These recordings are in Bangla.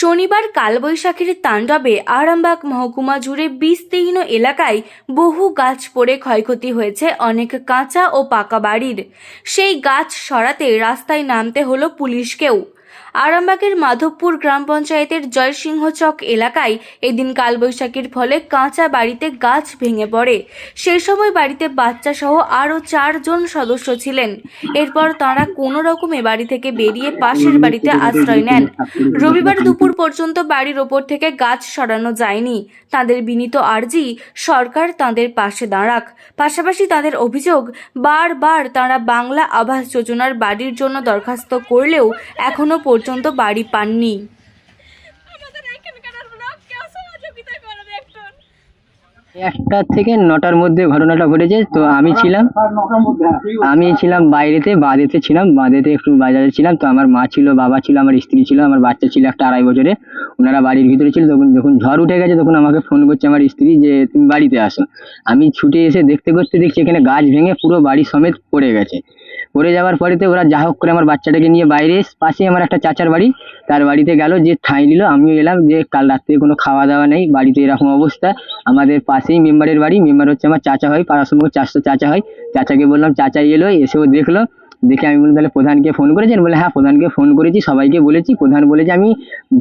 শনিবার কালবৈশাখীর তাণ্ডবে আরামবাগ মহকুমা জুড়ে বিস্তীর্ণ এলাকায় বহু গাছ পড়ে ক্ষয়ক্ষতি হয়েছে অনেক কাঁচা ও পাকা বাড়ির। সেই গাছ সরাতে রাস্তায় নামতে হলো পুলিশকেও। আরামবাগের মাধবপুর গ্রাম পঞ্চায়েতের জয়সিংহচক এলাকায় এদিন কালবৈশাখীর ফলে কাঁচা বাড়িতে গাছ ভেঙে পড়ে। সেই সময় বাড়িতে বাচ্চা সহ আরও চারজন সদস্য ছিলেন। এরপর তাঁরা কোনো রকমে বাড়ি থেকে বেরিয়ে পাশের বাড়িতে আশ্রয় নেন। রবিবার দুপুর পর্যন্ত বাড়ির ওপর থেকে গাছ সরানো যায়নি। তাদের বিনীত আর্জি সরকার তাদের পাশে দাঁড়াক। পাশাপাশি তাদের অভিযোগ, বারবার তারা বাংলা আবাস যোজনার বাড়ির জন্য দরখাস্ত করলেও এখনও পর্যন্ত বাড়ি পাননি। একটা থেকে নটার মধ্যে ঘটনাটা ঘটেছে তো আমি ছিলাম আমি ছিলাম বাইরেতে বাদেতে ছিলাম বাদেতে একটু বাজারে ছিলাম তো আমার মা ছিল বাবা ছিল আমার স্ত্রী ছিল আমার বাচ্চা ছিল একটা আড়াই বছরে ওনারা বাড়ির ভিতরে ছিল তখন যখন ঝড় উঠে গেছে তখন আমাকে ফোন করছে আমার স্ত্রী যে তুমি বাড়িতে আসো। আমি ছুটে এসে দেখতে করতে দেখছি এখানে গাছ ভেঙে পুরো বাড়ি সমেত পড়ে গেছে। পড়ে যাওয়ার পরেতে ওরা যা হোক করে আমার বাচ্চাটাকে নিয়ে বাইরে পাশে আমার একটা চাচার বাড়ি। তার বাড়িতে গেল, যে ঠাঁই নিল, আমিও এলাম, যে কাল রাত্রে কোনো খাওয়া দাওয়া নেই, বাড়িতে এরকম অবস্থা। আমাদের পাশেই মেম্বারের বাড়ি, মেম্বার হচ্ছে আমার চাচা হয়, পাড়ার সঙ্গে চাচা হয়। চাচাকে বললাম, চাচা এলো, এসেও দেখল। দেখে আমি বললাম, তাহলে প্রধানকে ফোন করেছেন? বলে হ্যাঁ প্রধানকে ফোন করেছি, সবাইকে বলেছি। প্রধান বলেছে আমি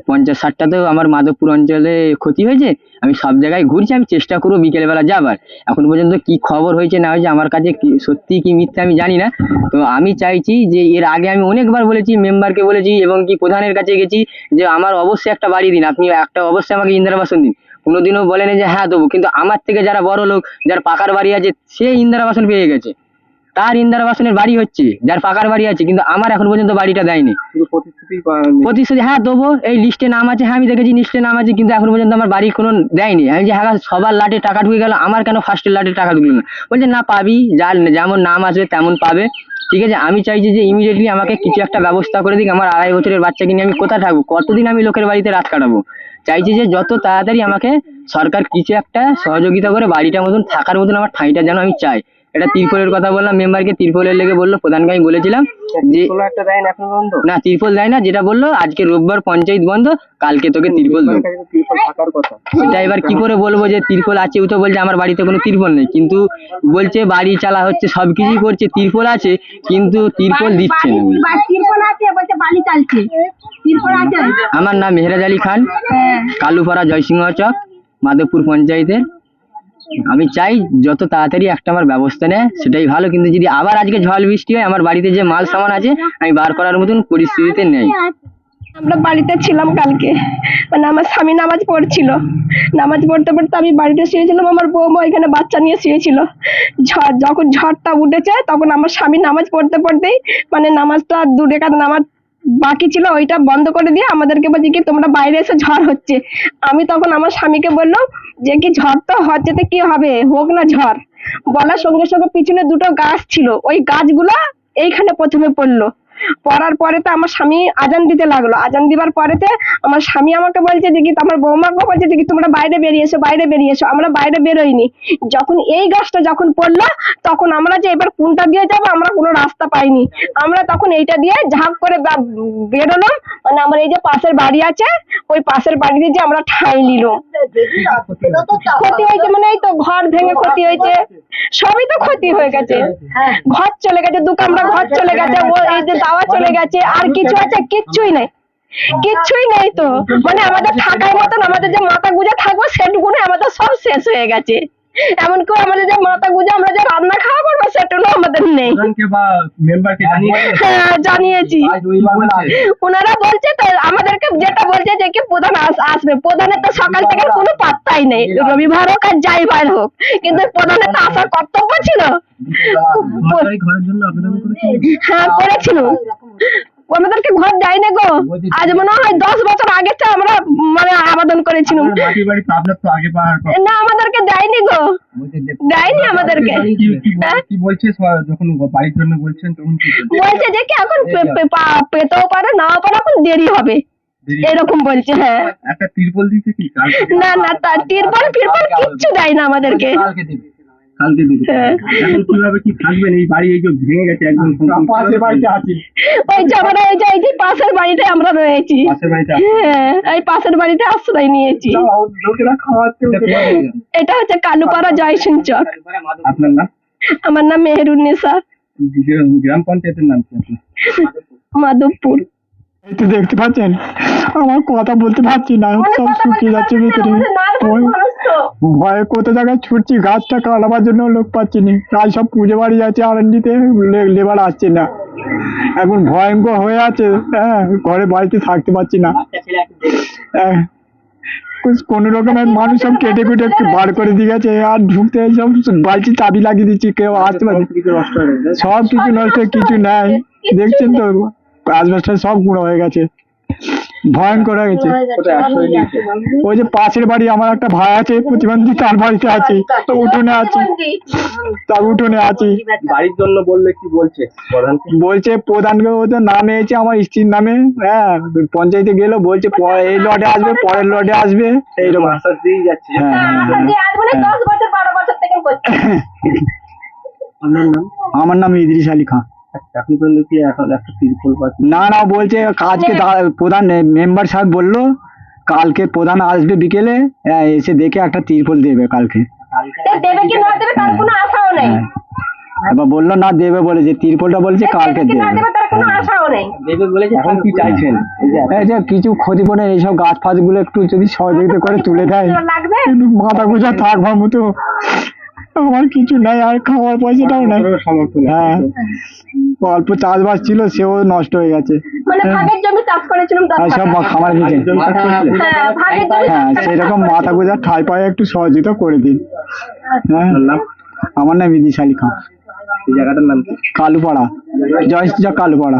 পঞ্চাশ ষাটটা তো আমার মাধবপুর অঞ্চলে ক্ষতি হয়েছে, আমি সব জায়গায় ঘুরছি, আমি চেষ্টা করব বিকেলবেলা যাবার। এখন পর্যন্ত কি খবর হয়েছে, না হয়েছে, আমার কাছে সত্যি কি মিথ্যা আমি জানি না। তো আমি চাইছি যে, এর আগে আমি অনেকবার বলেছি, মেম্বারকে বলেছি এবং কি প্রধানের কাছে গেছি যে, আমার অবশ্যই একটা বাড়ি দিন, আপনি একটা অবশ্যই আমাকে ইন্দিরা আবাসন দিন। কোনোদিনও বলেনি যে হ্যাঁ দেবো। কিন্তু আমার থেকে যারা বড় লোক, যার পাকার বাড়ি আছে, সে ইন্দিরা আবাসন পেয়ে গেছে। তার ইন্দার বাসনের বাড়ি হচ্ছে যার পাকার বাড়ি আছে কিন্তু আমার এখন পর্যন্ত বাড়িটা দেয়নি। প্রতিশ্রুতি হ্যাঁ দেবো এই লিস্টে নাম আছে হ্যাঁ আমি দেখেছি লিস্টে নাম আছে কিন্তু এখন পর্যন্ত আমার বাড়ি কোনো দেয়নি। আমি যে হ্যাঁ সবার লাটে টাকা ঢুকে গেল আমার কেন ফার্স্টের লাটে টাকা ঢুকলো না? বলছে না পাবি যার যেমন নাম আসবে তেমন পাবে। ঠিক আছে আমি চাইছি যে ইমিডিয়েটলি আমাকে কিছু একটা ব্যবস্থা করে দিক আমার আড়াই বছরের বাচ্চাকে নিয়ে আমি কোথায় থাকব? কতদিন আমি লোকের বাড়িতে রাত কাটাবো? চাইছি যে যত তাড়াতাড়ি আমাকে সরকার কিছু একটা সহযোগিতা করে বাড়িটার মতন থাকার মতন আমার ঠাঁইটা যেন আমি চাই। এটা তিরপলের কথা বললাম মেম্বারকে তিরপলের লেগে বলল প্রধানকে আমি বলেছিলাম যে না এখন পর্যন্ত? না তিরপল দেয় না যেটা বলল আজকে রোববার পঞ্চায়েত বন্ধ কালকে তোকে তিরপল দেবো। সেটা এবার কি করে বলব যে তিরপল আছে ও তো বলছে আমার বাড়িতে কোনো তিরপল নেই। কিন্তু বলছে বাড়ি চালা হচ্ছে সব কিছুই করছে তিরপল আছে কিন্তু তিরপল দিচ্ছে না। আমার নাম মেহরাজ আলী খান কালুপাড়া জয়সিংহ চক মাধবপুর পঞ্চায়েতের। আমি চাই যত তাড়াতাড়ি একটা আমার ব্যবস্থা নেয় সেটাই ভালো। কিন্তু যদি আবার আজকে ঝড় বৃষ্টি হয়, আমার বাড়িতে যে মাল সামান আছে, আমি বার করার মতন পরিস্থিতিতে নেই। আমরা বাড়িতে ছিলাম কালকে। মানে আমার স্বামী নামাজ পড়ছিল। নামাজ পড়তে পড়তে আমি বাড়িতে শুয়েছিলাম, আমার বৌমা এখানে বাচ্চা নিয়ে শুয়েছিল। ঝড় যখন ঝড়টা উঠেছে, তখন আমার স্বামী নামাজ পড়তে পড়তেই মানে নামাজটা দু রেখাত নামাজ বাকি ছিল ওইটা বন্ধ করে দিয়ে আমাদেরকে বলছে কি, তোমরা বাইরে এসে ঝড় হচ্ছে। আমি তখন আমার স্বামীকে বললাম যে, কি ঝড় তো হচ্ছে কি হবে? হোক না ঝড়। বলার সঙ্গে সঙ্গে পিছনে দুটো গাছ ছিল। ওই গাছগুলো এইখানে প্রথমে পড়ল। পড়ার পরে তো আমার স্বামী আজান দিতে লাগল। আজান দিবার পরেতে আমার স্বামী আমাকে বলছে কি আমার বৌমাকে বলছে কি তোমরা বাইরে বেরিয়ে এসো বাইরে বেরিয়ে এসো। আমরা বাইরে বেরোইনি। যখন এই গাছটা যখন পড়ল তখন আমরা যে এবার কোনটা দিয়ে যাব আমরা কোনো রাস্তা পাইনি। আমরা তখন এইটা দিয়ে ঝাঁক করে বেরোলাম। মানে আমার এই যে পাশের বাড়ি আছে ওই পাশের বাড়িতে যে আমরা ঠাঁই নিলাম। ক্ষতি হয়েছে মানে এই তো ঘর ভেঙে ক্ষতি হয়েছে। সবই তো ক্ষতি হয়ে গেছে। ঘর চলে গেছে দু কামরা ঘর চলে গেছে। ও এই যে দাওয়া চলে গেছে আর কিছু আছে কিচ্ছুই নেই। কিচ্ছুই নেই তো। মানে আমাদের থাকার মতন আমাদের যে মাথা গুজা থাকব সেটুকুনি আমাদের সব শেষ হয়ে গেছে। এমনকি আমাদের যে মাথা গুজা আমরা যে রান্না খাওয়া করব সেটুকু আমাদের নেই। হ্যাঁ জানিয়েছি। আজ রবিবার বলছে ওনারা বলছে তো আমাদেরকে যেটা বলছে যে কি প্রধান আসবে। প্রধানের তো সকাল থেকে কোনো পাত্তাই নেই। রবিবার। হোক আর যাই বার হোক। কিন্তু প্রধানের তো আসার কর্তব্য ছিল। হ্যাঁ করেছিল। আমাদেরকে ঘর দেয় না গো। আজ মনে হয় দশ বছর আগে তো আমরা মানে আবেদন করেছিলাম। না আমাদেরকে দেয়নি গো। দেয়নি আমাদেরকে। কি কি বল- হ্যাঁ? যখন বাড়ির জন্য বলছেন তখন বলছে? যে কি এখন পেতেও পারে নাও পারে এখন দেরি হবে। এরকম বলছে হ্যাঁ। একটা তিরপল দিতে কি? না না তা তিরপল ফিরপল কিচ্ছু দেয় না আমাদেরকে। কালকে দুটো হ্যাঁ। এখন কীভাবে কি থাকবেন? এই বাড়ি এই যে ভেঙে গেছে একদম পাশের বাড়িতে আছি। ওই যে আমরা এই যে এই যে পাশের বাড়িতে আমরা রয়েছি। পাশের বাড়িতে হ্যাঁ এই পাশের বাড়িতে আশ্রয় নিয়েছি। লোকেরা খাওয়াচ্ছে এটা হচ্ছে কালুপাড়া জয়সিং চক আপনার নাম? আমার নাম মেহেরুন্নেসা গ্রাম পঞ্চায়েতের নাম কি মাধবপুর। দেখতে পাচ্ছেন? আমার কথা বলতে পারছি না। সব শুকিয়ে যাচ্ছে ভিতরে। ভয়ে কত জায়গায় ছুটছি, গাছটা কাটাবার জন্য লোক পাচ্ছি না। তাই সব পুজো বাড়ি যাচ্ছে, আর এমনিতে লেবার আসছে না। এখন ভয়ঙ্কর হয়ে আছে হ্যাঁ ঘরে বাড়িতে থাকতে পারছি না। হ্যাঁ কোন রকমের মানুষ সব কেটে কুটে একটু বার করে দিয়ে গেছে, আর ঢুকতে সব বাড়িতে চাবি লাগিয়ে দিচ্ছি, কেউ আসতে পারছে সব কিছু নষ্ট কিছু নাই। দেখছেন তো আজবাসটা সব গুঁড়ো হয়ে গেছে। ভয়ঙ্কর হয়ে গেছে। ওই যে পাশের বাড়ি আমার একটা ভাই আছে প্রতিবন্ধী তার বাড়িতে আছি তো উঠোনে আছি। তার উঠোনে আছি। বাড়ির জন্য বললে কি বলছে? প্রধান বলছে প্রধানকে ওদের নামে এসে আমার স্ত্রীর নামে হ্যাঁ পঞ্চায়েতে গেলো বলছে পরে এই লটে আসবে পরের লটে আসবে। এইরকম। আশ্বাস দিয়েই যাচ্ছে। হ্যাঁ। দশ বছর বারো বছর থেকে করছি। আপনার নাম? আমার নাম ইদ্রিস আলী খান এখন পর্যন্ত কি এখন একটা তিরপল পাচ্ছি। না না বলছে আজকে প্রধান মেম্বার সাহেব বলল কালকে প্রধান আসবে বিকেলে হ্যাঁ, এসে দেখে একটা তিরপল দেবে কালকে। দেবে কি না দেবে তার কোনো আশাও নেই। হ্যাঁ। এবার বলল না দেবে বলে যে তিরপলটা বলছে কালকে দেবে। দেবে তার কোনো আশাও নেই। দেবে বলেছে এখন কি চাইছেন? এই যে এই কিছু ক্ষতিপূরণ এইসব গাছ ফাছগুলো একটু যদি সহযোগিতা করে তুলে দেয়। মাথা গোজা থাকবার মতো আমার কিছু নাই আর খাওয়ার পয়সাটাও নাই। আছে। হ্যাঁ। অল্প চাষবাস ছিল সেও নষ্ট হয়ে গেছে। মানে সব খামার? হ্যাঁ ভাগের জমি হ্যাঁ সেরকম মাথা গোজা ঠাই পায়ে একটু সহযোগিতা করে দিন। হ্যাঁ। আমার নাম ইদিস আলী খান। জায়গাটার নাম কালুপাড়া। জয়শ্রী কালুপাড়া।